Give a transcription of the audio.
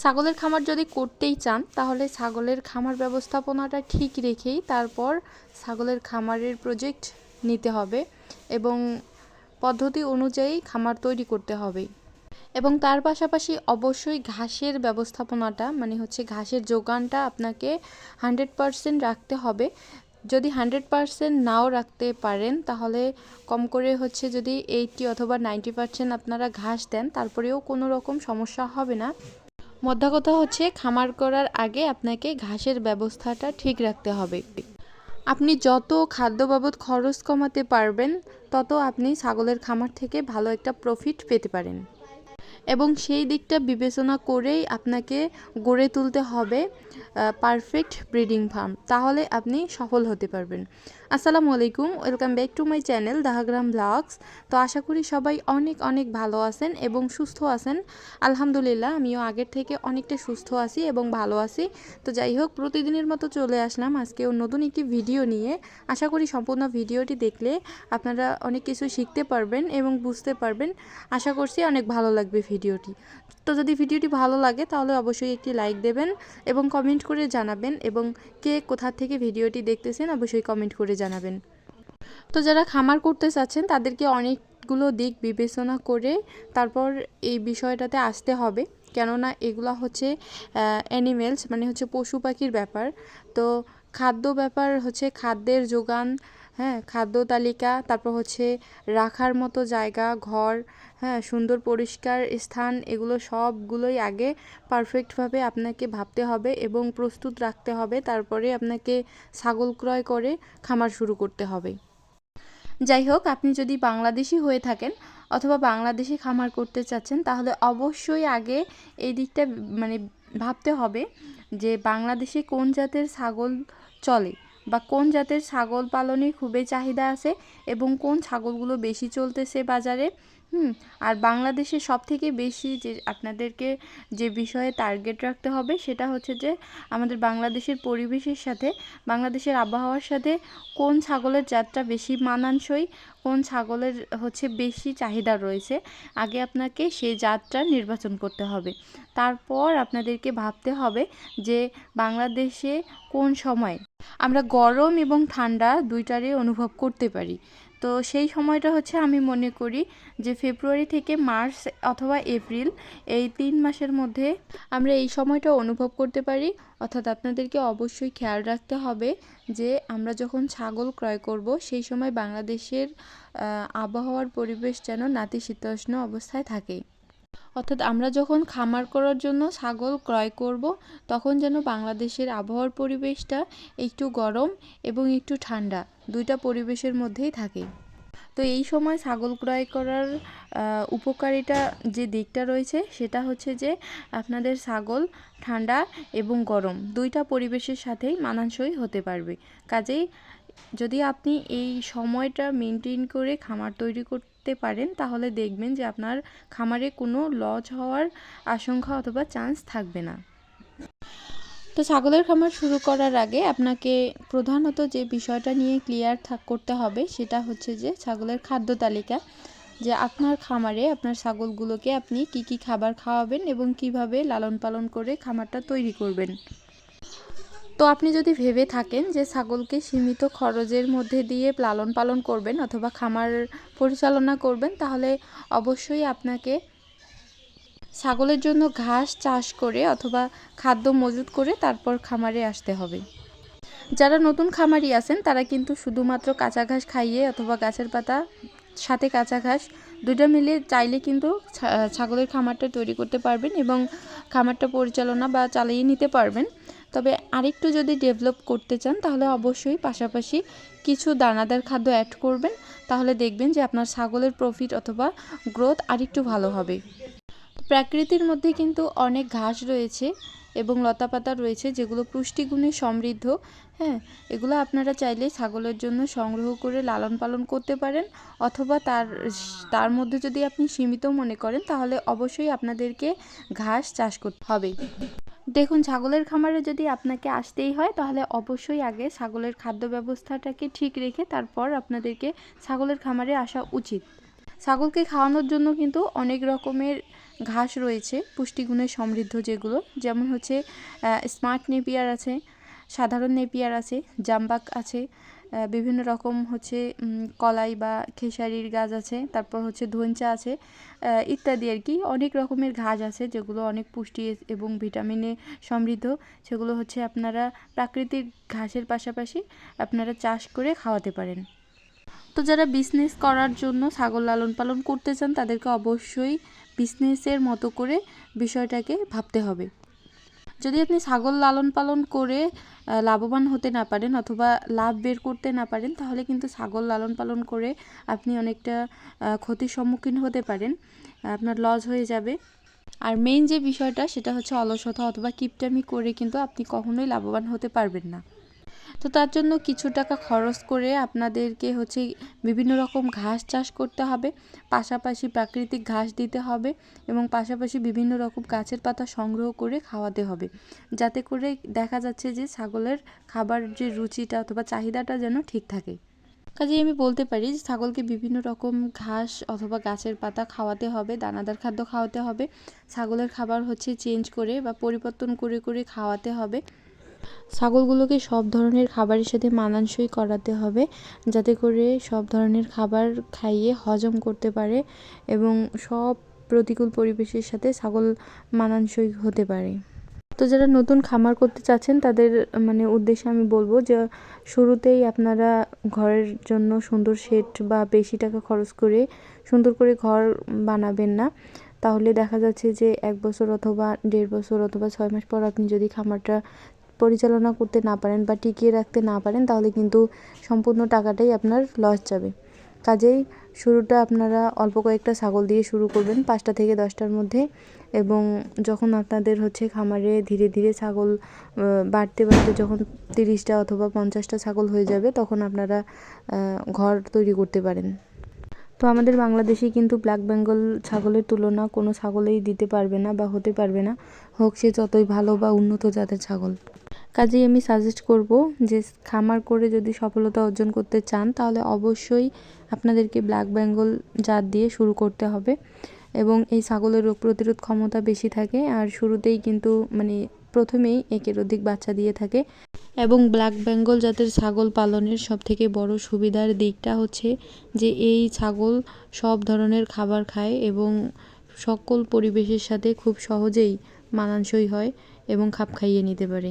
ছাগলের খামার যদি করতেই চান, তাহলে ছাগলের খামার ব্যবস্থাপনাটা ঠিক রেখেই তারপর ছাগলের খামারের প্রজেক্ট নিতে হবে এবং পদ্ধতি অনুযায়ী খামার তৈরি করতে হবে। এবং তার পাশাপাশি অবশ্যই ঘাসের ব্যবস্থাপনাটা মানে হচ্ছে ঘাসের যোগানটা আপনাকে হান্ড্রেড পারসেন্ট রাখতে হবে। যদি হান্ড্রেড পারসেন্ট নাও রাখতে পারেন, তাহলে কম করে হচ্ছে যদি এইটটি অথবা নাইনটি পারসেন্ট আপনারা ঘাস দেন, তারপরেও কোনো রকম সমস্যা হবে না। মোদ্দা কথা হচ্ছে, খামার করার আগে আপনাকে ঘাসের ব্যবস্থাটা ঠিক রাখতে হবে। আপনি যত খাদ্য বাবদ খরচ কমাতে পারবেন, তত আপনি ছাগলের খামার থেকে ভালো একটা প্রফিট পেতে পারেন। এবং সেই দিকটা বিবেচনা করেই আপনাকে গড়ে তুলতে হবে পারফেক্ট ব্রিডিং ফার্ম তাহলে আপনি সফল হতে পারবেন। আসসালামু আলাইকুম, welcome back to my channel Dahagram blogs. তো আশা করি সবাই অনেক অনেক ভালো আছেন এবং সুস্থ আছেন। আলহামদুলিল্লাহ, আমিও আগের থেকে অনেকটা সুস্থ আছি এবং ভালো আছি। তো যাই হোক, প্রতিদিনের মতো চলে আসলাম আজকেও নতুন একটি ভিডিও নিয়ে। আশা করি সম্পূর্ণ ভিডিওটি দেখলে আপনারা অনেক কিছু শিখতে পারবেন এবং বুঝতে পারবেন। আশা করছি অনেক ভালো লাগবে ভিডিওটি। তো যদি ভিডিওটি ভালো লাগে, তাহলে অবশ্যই একটি লাইক দেবেন এবং কমেন্ট করে জানাবেন এবং কে কোথা থেকে ভিডিওটি দেখতেছেন, অবশ্যই কমেন্ট করে জানাবেন। তো যারা খামার করতে চাচ্ছেন, তাদেরকে অনেকগুলো দিক বিবেচনা করে তারপর এই বিষয়টাতে আসতে হবে। কেননা এগুলো হচ্ছে অ্যানিমেলস মানে হচ্ছে পশু পাখির ব্যাপার। তো খাদ্য ব্যাপার হচ্ছে খাদ্যের যোগান হ্যাঁ খাদ্য তালিকা, তারপর হচ্ছে রাখার মতো জায়গা, ঘর হ্যাঁ সুন্দর পরিষ্কার স্থান, এগুলো সবগুলোই আগে পারফেক্টভাবে আপনাকে ভাবতে হবে এবং প্রস্তুত রাখতে হবে। তারপরে আপনাকে ছাগল ক্রয় করে খামার শুরু করতে হবে। যাই হোক, আপনি যদি বাংলাদেশি হয়ে থাকেন অথবা বাংলাদেশি খামার করতে চাচ্ছেন, তাহলে অবশ্যই আগে এই দিকটা মানে ভাবতে হবে যে বাংলাদেশে কোন জাতের ছাগল চলে। বা কোন জাতের ছাগল পালনে খুবই চাহিদা আছে এবং কোন ছাগলগুলো বেশি চলতেছে বাজারে? হুম, আর বাংলাদেশে সব থেকে বেশি যে আপনাদেরকে যে বিষয়ে টার্গেট রাখতে হবে সেটা হচ্ছে যে আমাদের বাংলাদেশের পরিবেশের সাথে, বাংলাদেশের আবহাওয়ার সাথে কোন ছাগলের জাতটা বেশি মানানসই, কোন ছাগলের হচ্ছে বেশি চাহিদা রয়েছে, আগে আপনাকে সেই জাতটা নির্বাচন করতে হবে। তারপর আপনাদেরকে ভাবতে হবে যে বাংলাদেশে কোন সময় আমরা গরম এবং ঠান্ডা দুইটারই অনুভব করতে পারি। তো সেই সময়টা হচ্ছে আমি মনে করি যে ফেব্রুয়ারি থেকে মার্চ অথবা এপ্রিল এই তিন মাসের মধ্যে আমরা এই সময়টা অনুভব করতে পারি। অর্থাৎ আপনাদেরকে অবশ্যই খেয়াল রাখতে হবে যে আমরা যখন ছাগল ক্রয় করব, সেই সময় বাংলাদেশের আবহাওয়ার পরিবেশ যেন নাতিশীতোষ্ণ অবস্থায় থাকে। অর্থাৎ আমরা যখন খামার করার জন্য ছাগল ক্রয় করব, তখন যেন বাংলাদেশের আবহাওয়ার পরিবেশটা একটু গরম এবং একটু ঠান্ডা। দুইটা পরিবেশের মধ্যেই থাকে। তো এই সময় ছাগল ক্রয় করার উপকারিতা যে দিকটা রয়েছে, সেটা হচ্ছে যে আপনাদের ছাগল ঠান্ডা এবং গরম দুইটা পরিবেশের সাথেই মানানসই হতে পারবে। কাজেই যদি আপনি এই সময়টা মেনটেন করে খামার তৈরি করতে পারেন, তাহলে দেখবেন যে আপনার খামারে কোনো লস হওয়ার আশঙ্কা অথবা চান্স থাকবে না। তো ছাগলের খামার শুরু করার আগে আপনাকে প্রধানত যে বিষয়টা নিয়ে ক্লিয়ার থাক, করতে হবে সেটা হচ্ছে যে ছাগলের খাদ্য তালিকা। যে আপনার খামারে আপনার ছাগলগুলোকে আপনি কি কি খাবার খাওয়াবেন এবং কীভাবে লালন পালন করে খামারটা তৈরি করবেন। তো আপনি যদি ভেবে থাকেন যে ছাগলকে সীমিত খরচের মধ্যে দিয়ে লালন পালন করবেন অথবা খামার পরিচালনা করবেন, তাহলে অবশ্যই আপনাকে ছাগলের জন্য ঘাস চাষ করে অথবা খাদ্য মজুত করে তারপর খামারে আসতে হবে। যারা নতুন খামারি আছেন, তারা কিন্তু শুধুমাত্র কাঁচা ঘাস খাইয়ে অথবা গাছের পাতা, সাথে কাঁচা ঘাস দুটো মিলে চাইলে কিন্তু ছাগলের খামারটা তৈরি করতে পারবেন এবং খামারটা পরিচালনা বা চালিয়ে নিতে পারবেন। তবে আরেকটু যদি ডেভেলপ করতে চান, তাহলে অবশ্যই পাশাপাশি কিছু দানাদার খাদ্য অ্যাড করবেন। তাহলে দেখবেন যে আপনার ছাগলের প্রফিট অথবা গ্রোথ আরেকটু ভালো হবে। প্রাকৃতির মধ্যে কিন্তু অনেক ঘাস রয়েছে এবং লতাপাতা রয়েছে যেগুলো পুষ্টিগুণে সমৃদ্ধ হ্যাঁ? এগুলো আপনারা চাইলে ছাগলের জন্য সংগ্রহ করে লালন পালন করতে পারেন অথবা তার তার মধ্যে যদি আপনি সীমিত মনে করেন তাহলে অবশ্যই আপনাদেরকে ঘাস চাষ করতে হবে। দেখুন, ছাগলের খামারে যদি আপনাকে আসতেই হয় তাহলে অবশ্যই আগে ছাগলের খাদ্য ব্যবস্থাটাকে ঠিক রেখে তারপর আপনাদেরকে ছাগলের খামারে আসা উচিত। ছাগলকে খাওয়ানোর জন্য কিন্তু অনেক রকমের ঘাস রয়েছে, পুষ্টিগুণে সমৃদ্ধ যেগুলো। যেমন হচ্ছে স্মার্ট নেপিয়ার আছে, সাধারণ নেপিয়ার আছে, জাম্বাক আছে বিভিন্ন রকম হচ্ছে কলাই বা খেসারির গাছ আছে, তারপর হচ্ছে ধনচা আছে ইত্যাদি আর কি। অনেক রকমের ঘাস আছে যেগুলো অনেক পুষ্টি এবং ভিটামিনে সমৃদ্ধ। সেগুলো হচ্ছে আপনারা প্রাকৃতিক ঘাসের পাশাপাশি আপনারা চাষ করে খাওয়াতে পারেন। তো যারা বিজনেস করার জন্য ছাগল লালন পালন করতে চান, তাদেরকে অবশ্যই বিজনেসের মতো করে বিষয়টাকে ভাবতে হবে। যদি আপনি ছাগল লালন পালন করে লাভবান হতে না পারেন অথবা লাভ বের করতে না পারেন, তাহলে কিন্তু ছাগল লালন পালন করে আপনি অনেকটা ক্ষতির সম্মুখীন হতে পারেন, আপনার লস হয়ে যাবে। আর মেইন যে বিষয়টা, সেটা হচ্ছে অলসতা অথবা কিপটামি করে কিন্তু আপনি কখনোই লাভবান হতে পারবেন না। তো তার জন্য কিছু টাকা খরচ করে আপনাদেরকে হচ্ছে বিভিন্ন রকম ঘাস চাষ করতে হবে, পাশাপাশি প্রাকৃতিক ঘাস দিতে হবে এবং পাশাপাশি বিভিন্ন রকম গাছের পাতা সংগ্রহ করে খাওয়াতে হবে। যাতে করে দেখা যাচ্ছে যে ছাগলের খাবার যে রুচিটা অথবা চাহিদাটা যেন ঠিক থাকে। কাজেই আমি বলতে পারি যে ছাগলকে বিভিন্ন রকম ঘাস অথবা গাছের পাতা খাওয়াতে হবে, দানাদার খাদ্য খাওয়াতে হবে, ছাগলের খাবার হচ্ছে চেঞ্জ করে বা পরিবর্তন করে করে খাওয়াতে হবে। ছাগলগুলোকে সব ধরনের খাবারের সাথে মানানসই করাতে হবে, যাতে করে সব ধরনের খাবার খাইয়ে হজম করতে পারে এবং সব প্রতিকূল পরিবেশের সাথে ছাগল মানানসই হতে পারে। তো যারা নতুন খামার করতে চাচ্ছেন, তাদের মানে উদ্দেশ্যে আমি বলব যে, শুরুতেই আপনারা ঘরের জন্য সুন্দর শেড বা বেশি টাকা খরচ করে সুন্দর করে ঘর বানাবেন না। তাহলে দেখা যাচ্ছে যে, এক বছর অথবা দেড় বছর অথবা ছয় মাস পর আপনি যদি খামারটা পরিচালনা করতে না পারেন বা টিকিয়ে রাখতে না পারেন, তাহলে কিন্তু সম্পূর্ণ টাকাটাই আপনার লস যাবে। কাজেই শুরুটা আপনারা অল্প কয়েকটা ছাগল দিয়ে শুরু করবেন পাঁচটা থেকে দশটার মধ্যে এবং যখন আপনাদের হচ্ছে খামারে ধীরে ধীরে ছাগল বাড়তে বাড়তে যখন তিরিশটা অথবা পঞ্চাশটা ছাগল হয়ে যাবে, তখন আপনারা ঘর তৈরি করতে পারেন। তো আমাদের বাংলাদেশে কিন্তু ব্ল্যাক বেঙ্গল ছাগলের তুলনা কোনো ছাগলেই দিতে পারবে না বা হতে পারবে না, হোক সে যতই ভালো বা উন্নত জাতের ছাগল। কাজেই আমি সাজেস্ট করব যে খামার করে যদি সফলতা অর্জন করতে চান, তাহলে অবশ্যই আপনাদেরকে ব্ল্যাক বেঙ্গল জাত দিয়ে শুরু করতে হবে। এবং এই ছাগলের রোগ প্রতিরোধ ক্ষমতা বেশি থাকে, আর শুরুতেই কিন্তু মানে প্রথমেই একের অধিক বাচ্চা দিয়ে থাকে। এবং ব্ল্যাক বেঙ্গল জাতের ছাগল পালনের সবথেকে বড় সুবিধার দিকটা হচ্ছে যে, এই ছাগল সব ধরনের খাবার খায় এবং সকল পরিবেশের সাথে খুব সহজেই মানানসই হয় এবং খাপ খাইয়ে নিতে পারে।